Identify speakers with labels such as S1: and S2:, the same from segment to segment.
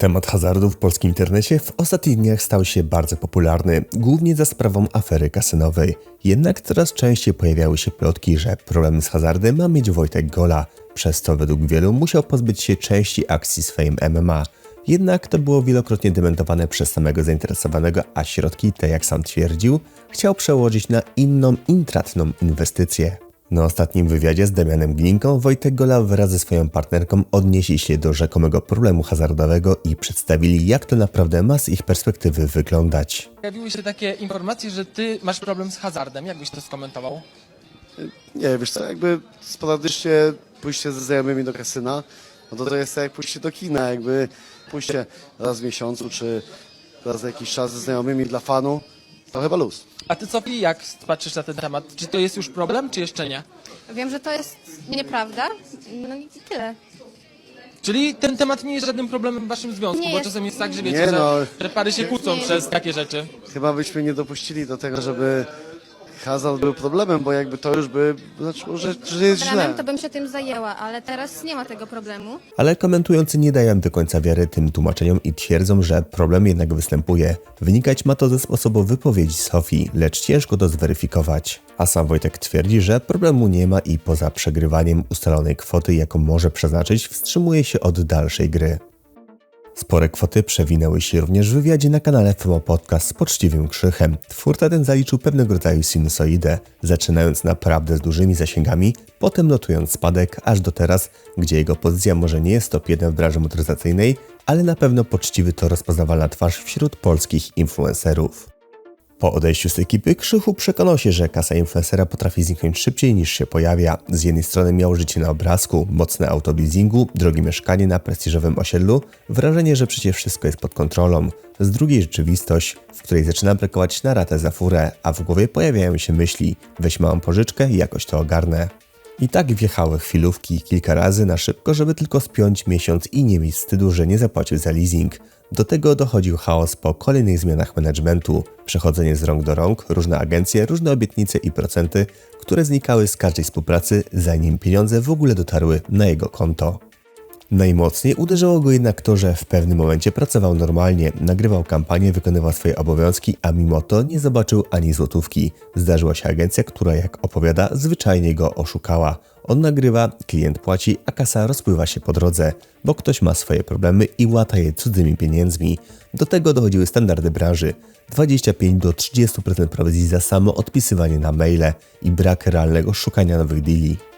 S1: Temat hazardu w polskim internecie w ostatnich dniach stał się bardzo popularny, głównie za sprawą afery kasynowej. Jednak coraz częściej pojawiały się plotki, że problemy z hazardem ma mieć Wojtek Gola, przez co według wielu musiał pozbyć się części akcji z MMA. Jednak to było wielokrotnie dementowane przez samego zainteresowanego, a środki, te jak sam twierdził, chciał przełożyć na inną, intratną inwestycję. Na ostatnim wywiadzie z Damianem Glinką Wojtek Gola wraz ze swoją partnerką odnieśli się do rzekomego problemu hazardowego i przedstawili, jak to naprawdę ma z ich perspektywy wyglądać.
S2: Pojawiły się takie informacje, że ty masz problem z hazardem. Jak byś to skomentował?
S3: Nie, wiesz co, jakby sporadycznie pójście ze znajomymi do kasyna, no to to jest tak jak pójście do kina, jakby pójście raz w miesiącu, czy raz na jakiś czas ze znajomymi dla fanu, to chyba luz.
S2: A ty Sofi, jak patrzysz na ten temat? Czy to jest już problem, czy jeszcze nie?
S4: Wiem, że to jest nieprawda. No i tyle.
S2: Czyli ten temat nie jest żadnym problemem w waszym związku,
S4: Nie
S2: bo
S4: jest.
S2: czasem jest tak, że wiecie,
S3: Nie
S2: że,
S3: no.
S2: że pary się kłócą
S4: Nie.
S2: przez takie rzeczy.
S3: Chyba byśmy nie dopuścili do tego, żeby hazard był problemem, bo jakby to już by znaczyło, że, że jest źle.
S4: To bym się tym zajęła, ale teraz nie ma tego problemu.
S1: Ale komentujący nie dają do końca wiary tym tłumaczeniom i twierdzą, że problem jednak występuje. Wynikać ma to ze sposobu wypowiedzi Sofii, lecz ciężko to zweryfikować. A sam Wojtek twierdzi, że problemu nie ma i poza przegrywaniem ustalonej kwoty, jaką może przeznaczyć, wstrzymuje się od dalszej gry. Spore kwoty przewinęły się również w wywiadzie na kanale FMO Podcast z poczciwym krzychem. Twórca ten zaliczył pewnego rodzaju sinusoidę, zaczynając naprawdę z dużymi zasięgami, potem notując spadek aż do teraz, gdzie jego pozycja może nie jest top 1 w branży motoryzacyjnej, ale na pewno poczciwy to rozpoznawalna twarz wśród polskich influencerów. Po odejściu z ekipy Krzychu przekonał się, że kasa influencera potrafi zniknąć szybciej niż się pojawia. Z jednej strony miał życie na obrazku, mocne auto leasingu, drogie mieszkanie na prestiżowym osiedlu, wrażenie, że przecież wszystko jest pod kontrolą. Z drugiej rzeczywistość, w której zaczyna brakować na ratę za furę, a w głowie pojawiają się myśli, weź małą pożyczkę i jakoś to ogarnę. I tak wjechały chwilówki kilka razy na szybko, żeby tylko spiąć miesiąc i nie mieć wstydu, że nie zapłacił za leasing. Do tego dochodził chaos po kolejnych zmianach managementu, przechodzenie z rąk do rąk, różne agencje, różne obietnice i procenty, które znikały z każdej współpracy, zanim pieniądze w ogóle dotarły na jego konto. Najmocniej uderzyło go jednak to, że w pewnym momencie pracował normalnie, nagrywał kampanię, wykonywał swoje obowiązki, a mimo to nie zobaczył ani złotówki. Zdarzyła się agencja, która, jak opowiada, zwyczajnie go oszukała. On nagrywa, klient płaci, a kasa rozpływa się po drodze, bo ktoś ma swoje problemy i łata je cudzymi pieniędzmi. Do tego dochodziły standardy branży. 25 do 30% prowizji za samo odpisywanie na maile i brak realnego szukania nowych deali.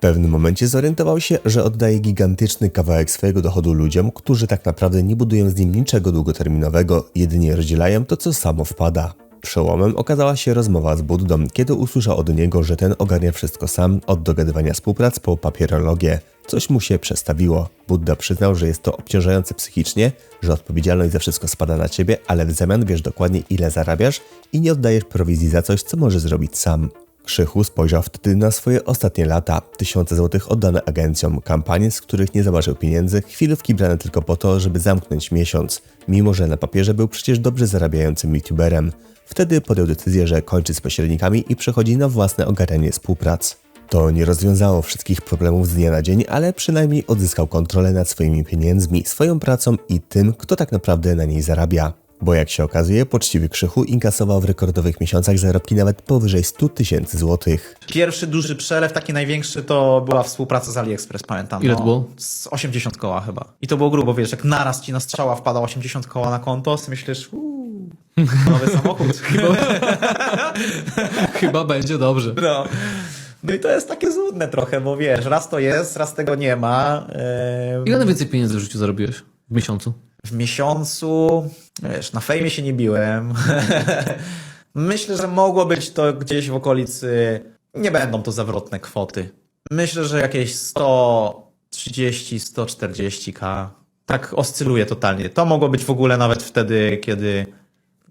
S1: Pewnym momencie zorientował się, że oddaje gigantyczny kawałek swojego dochodu ludziom, którzy tak naprawdę nie budują z nim niczego długoterminowego, jedynie rozdzielają to, co samo wpada. Przełomem okazała się rozmowa z Buddą, kiedy usłyszał od niego, że ten ogarnia wszystko sam, od dogadywania współprac po papierologię. Coś mu się przestawiło. Budda przyznał, że jest to obciążające psychicznie, że odpowiedzialność za wszystko spada na ciebie, ale w zamian wiesz dokładnie ile zarabiasz i nie oddajesz prowizji za coś, co możesz zrobić sam. Krzychu spojrzał wtedy na swoje ostatnie lata, tysiące złotych oddane agencjom, kampanie, z których nie zobaczył pieniędzy, chwilówki brane tylko po to, żeby zamknąć miesiąc, mimo że na papierze był przecież dobrze zarabiającym youtuberem. Wtedy podjął decyzję, że kończy z pośrednikami i przechodzi na własne ogarnianie współprac. To nie rozwiązało wszystkich problemów z dnia na dzień, ale przynajmniej odzyskał kontrolę nad swoimi pieniędzmi, swoją pracą i tym, kto tak naprawdę na niej zarabia. Bo jak się okazuje, poczciwy Krzychu inkasował w rekordowych miesiącach zarobki nawet powyżej 100 tysięcy złotych.
S5: Pierwszy duży przelew, taki największy, to była współpraca z AliExpress, pamiętam.
S6: Ile
S5: no,
S6: to było?
S5: Z 80 koła chyba. I to było grubo, wiesz, jak naraz ci na strzała wpada 80 koła na konto, ty myślisz, uuu, nowy samochód. Chyba.
S6: Chyba będzie dobrze.
S5: No. no i to jest takie złudne trochę, bo wiesz, raz to jest, raz tego nie ma. Ehm,
S6: Ile najwięcej pieniędzy w życiu zarobiłeś? W miesiącu?
S5: W miesiącu, wiesz, na fejmie się nie biłem. Myślę, że mogło być to gdzieś w okolicy, nie będą to zawrotne kwoty. Myślę, że jakieś 130-140k. Tak oscyluje totalnie. To mogło być w ogóle nawet wtedy, kiedy,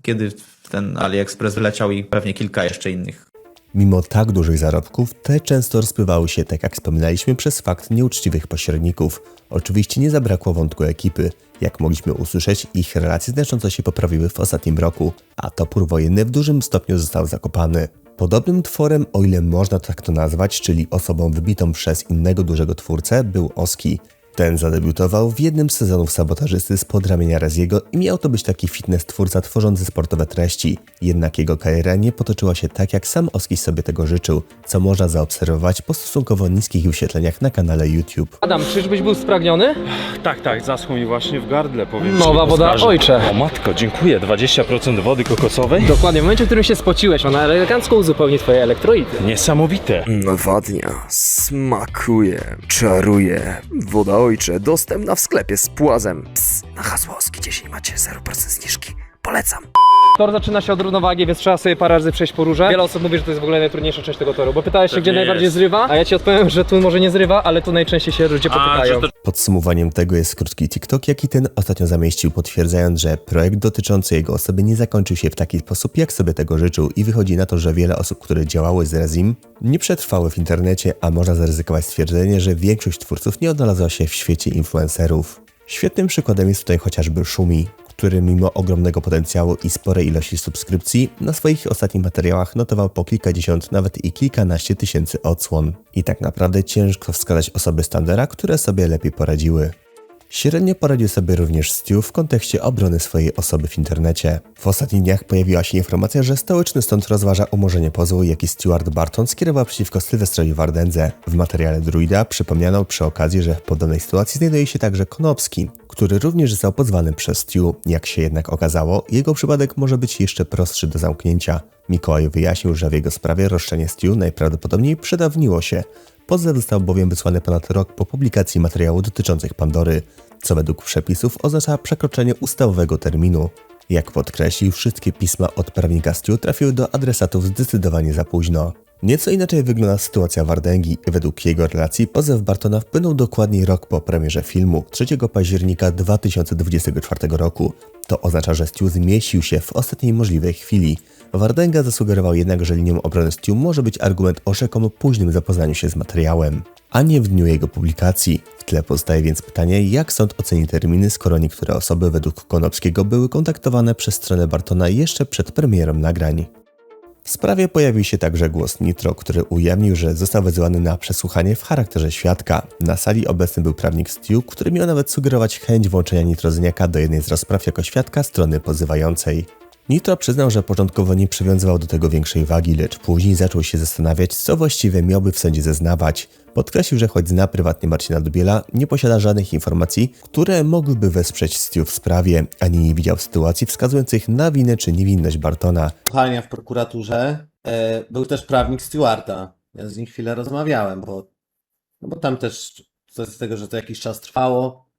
S5: kiedy ten AliExpress wleciał i pewnie kilka jeszcze innych
S1: Mimo tak dużych zarobków, te często rozpływały się, tak jak wspominaliśmy, przez fakt nieuczciwych pośredników. Oczywiście nie zabrakło wątku ekipy. Jak mogliśmy usłyszeć, ich relacje znacząco się poprawiły w ostatnim roku, a topór wojenny w dużym stopniu został zakopany. Podobnym tworem, o ile można tak to nazwać, czyli osobą wybitą przez innego dużego twórcę, był Oski. Ten zadebiutował w jednym z sezonów sabotażysty z podramienia Reziego i miał to być taki fitness twórca tworzący sportowe treści. Jednak jego kariera nie potoczyła się tak, jak sam Oskis sobie tego życzył, co można zaobserwować po stosunkowo niskich wyświetleniach na kanale YouTube.
S7: Adam, czyżbyś był spragniony?
S8: Tak, tak, zaschło mi właśnie w gardle, powiem ci,
S7: Nowa woda ojcze.
S8: O matko, dziękuję, 20% wody kokosowej?
S7: Dokładnie, w momencie, w którym się spociłeś, ona elegancko uzupełni twoje elektrolity.
S8: Niesamowite.
S9: Nowa dnia. Smakuje, czaruje. Woda ojcze, dostępna w sklepie z płazem. Ps, na hasło Oski 10 macie 0% zniżki. Polecam.
S7: Tor zaczyna się od równowagi, więc trzeba sobie parę razy przejść po rurze. Wiele osób mówi, że to jest w ogóle najtrudniejsza część tego toru, bo pytałeś się, gdzie najbardziej
S8: jest.
S7: zrywa, a ja ci odpowiem, że tu może nie zrywa, ale tu najczęściej się ludzie potykają.
S1: Podsumowaniem tego jest krótki TikTok, jaki ten ostatnio zamieścił, potwierdzając, że projekt dotyczący jego osoby nie zakończył się w taki sposób, jak sobie tego życzył i wychodzi na to, że wiele osób, które działały z Rezim, nie przetrwały w internecie, a można zaryzykować stwierdzenie, że większość twórców nie odnalazła się w świecie influencerów. Świetnym przykładem jest tutaj chociażby Shumi, który mimo ogromnego potencjału i sporej ilości subskrypcji na swoich ostatnich materiałach notował po kilkadziesiąt, nawet i kilkanaście tysięcy odsłon. I tak naprawdę ciężko wskazać osoby Standera, które sobie lepiej poradziły. Średnio poradził sobie również Stu w kontekście obrony swojej osoby w internecie. W ostatnich dniach pojawiła się informacja, że stołeczny stąd rozważa umorzenie pozwu, jaki Stuart Barton skierował przeciwko Sylwestrowi Wardędze. W materiale Druida przypomniano przy okazji, że w podobnej sytuacji znajduje się także Konopski, który również został pozwany przez Stu. Jak się jednak okazało, jego przypadek może być jeszcze prostszy do zamknięcia. Mikołaj wyjaśnił, że w jego sprawie roszczenie Stu najprawdopodobniej przedawniło się. Pozew został bowiem wysłany ponad rok po publikacji materiału dotyczących Pandory, co według przepisów oznacza przekroczenie ustawowego terminu. Jak podkreślił, wszystkie pisma od prawnika Stu trafiły do adresatów zdecydowanie za późno. Nieco inaczej wygląda sytuacja Wardęgi. Według jego relacji pozew Bartona wpłynął dokładniej rok po premierze filmu 3 października 2024 roku. To oznacza, że Stu zmieścił się w ostatniej możliwej chwili. Wardęga zasugerował jednak, że linią obrony Stu może być argument o rzekomo późnym zapoznaniu się z materiałem, a nie w dniu jego publikacji. W tle pozostaje więc pytanie, jak sąd oceni terminy, skoro niektóre osoby według Konopskiego były kontaktowane przez stronę Bartona jeszcze przed premierą nagrań. W sprawie pojawił się także głos Nitro, który ujawnił, że został wezwany na przesłuchanie w charakterze świadka. Na sali obecny był prawnik Stu, który miał nawet sugerować chęć włączenia Nitrozyniaka do jednej z rozpraw jako świadka strony pozywającej. Nitro przyznał, że początkowo nie przywiązywał do tego większej wagi, lecz później zaczął się zastanawiać, co właściwie miałby w sądzie zeznawać. Podkreślił, że choć zna prywatnie Marcina Dubiela, nie posiada żadnych informacji, które mogłyby wesprzeć Stu w sprawie, ani nie widział sytuacji wskazujących na winę czy niewinność Bartona.
S10: słuchania w prokuraturze e, był też prawnik Stewarta. Ja z nim chwilę rozmawiałem, bo, no bo tam też z tego, że to jakiś czas trwało,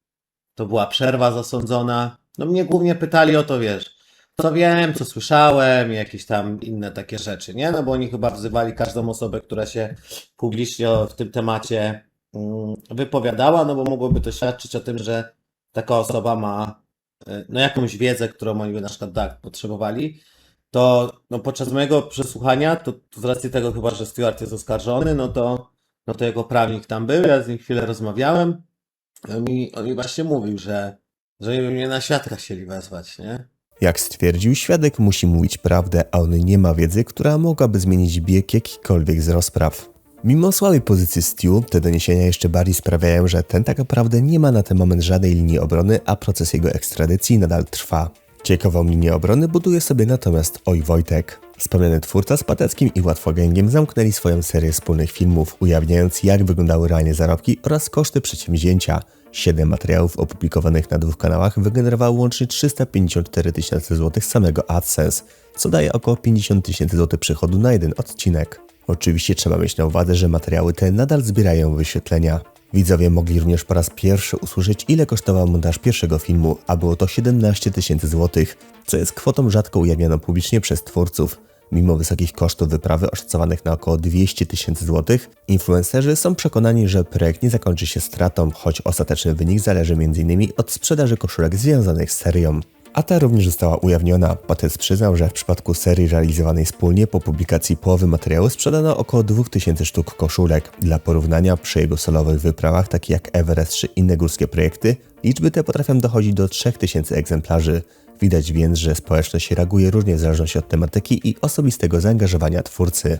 S10: to była przerwa zasądzona. No mnie głównie pytali o to, wiesz, co wiem, co słyszałem, jakieś tam inne takie rzeczy, nie? No bo oni chyba wzywali każdą osobę, która się publicznie w tym temacie mm, wypowiadała, no bo mogłoby to świadczyć o tym, że taka osoba ma e, no jakąś wiedzę, którą oni by na przykład tak potrzebowali to no, podczas mojego przesłuchania, to, to z racji tego chyba, że Stewart jest oskarżony, no to, no to jego prawnik tam był, ja z nim chwilę rozmawiałem. On mi, on mi właśnie mówił, że, że mnie na świadka chcieli wezwać, nie?
S1: Jak stwierdził, świadek musi mówić prawdę, a on nie ma wiedzy, która mogłaby zmienić bieg jakichkolwiek z rozpraw. Mimo słabej pozycji Stu, te doniesienia jeszcze bardziej sprawiają, że ten tak naprawdę nie ma na ten moment żadnej linii obrony, a proces jego ekstradycji nadal trwa. Ciekawą linię obrony buduje sobie natomiast Oj Wojtek. Wspomniany twórca z Pateckim i Łatwogęgiem zamknęli swoją serię wspólnych filmów, ujawniając jak wyglądały realnie zarobki oraz koszty przedsięwzięcia. Siedem materiałów opublikowanych na dwóch kanałach wygenerowało łącznie 354 tysiące złotych samego AdSense, co daje około 50 tysięcy złotych przychodu na jeden odcinek. Oczywiście trzeba mieć na uwadze, że materiały te nadal zbierają wyświetlenia. Widzowie mogli również po raz pierwszy usłyszeć, ile kosztował montaż pierwszego filmu, a było to 17 tysięcy złotych, co jest kwotą rzadko ujawnioną publicznie przez twórców. Mimo wysokich kosztów wyprawy oszacowanych na około 200 tysięcy złotych, influencerzy są przekonani, że projekt nie zakończy się stratą, choć ostateczny wynik zależy m.in. od sprzedaży koszulek związanych z serią. A ta również została ujawniona. Patec przyznał, że w przypadku serii realizowanej wspólnie po publikacji połowy materiału sprzedano około 2000 sztuk koszulek. Dla porównania przy jego solowych wyprawach, takich jak Everest czy inne górskie projekty, liczby te potrafią dochodzić do 3000 egzemplarzy. Widać więc, że społeczność reaguje różnie w zależności od tematyki i osobistego zaangażowania twórcy.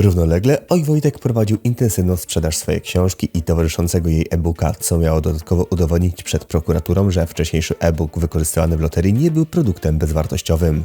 S1: Równolegle Oj Wojtek prowadził intensywną sprzedaż swojej książki i towarzyszącego jej e-booka, co miało dodatkowo udowodnić przed prokuraturą, że wcześniejszy e-book wykorzystywany w loterii nie był produktem bezwartościowym.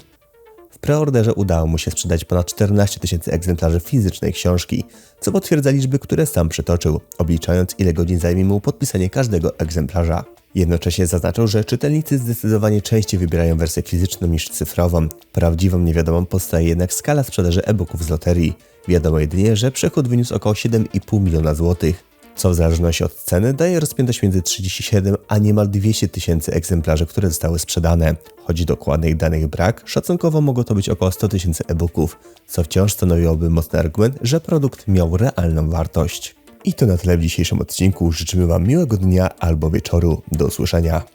S1: W preorderze udało mu się sprzedać ponad 14 tysięcy egzemplarzy fizycznej książki, co potwierdza liczby, które sam przytoczył, obliczając ile godzin zajmie mu podpisanie każdego egzemplarza. Jednocześnie zaznaczył, że czytelnicy zdecydowanie częściej wybierają wersję fizyczną niż cyfrową. Prawdziwą niewiadomą pozostaje jednak skala sprzedaży e-booków z loterii. Wiadomo jedynie, że przychód wyniósł około 7,5 miliona złotych, co w zależności od ceny daje rozpiętość między 37 a niemal 200 tysięcy egzemplarzy, które zostały sprzedane. Choć dokładnych danych brak, szacunkowo mogło to być około 100 tysięcy e-booków, co wciąż stanowiłoby mocny argument, że produkt miał realną wartość. I to na tyle w dzisiejszym odcinku. Życzymy Wam miłego dnia albo wieczoru. Do usłyszenia.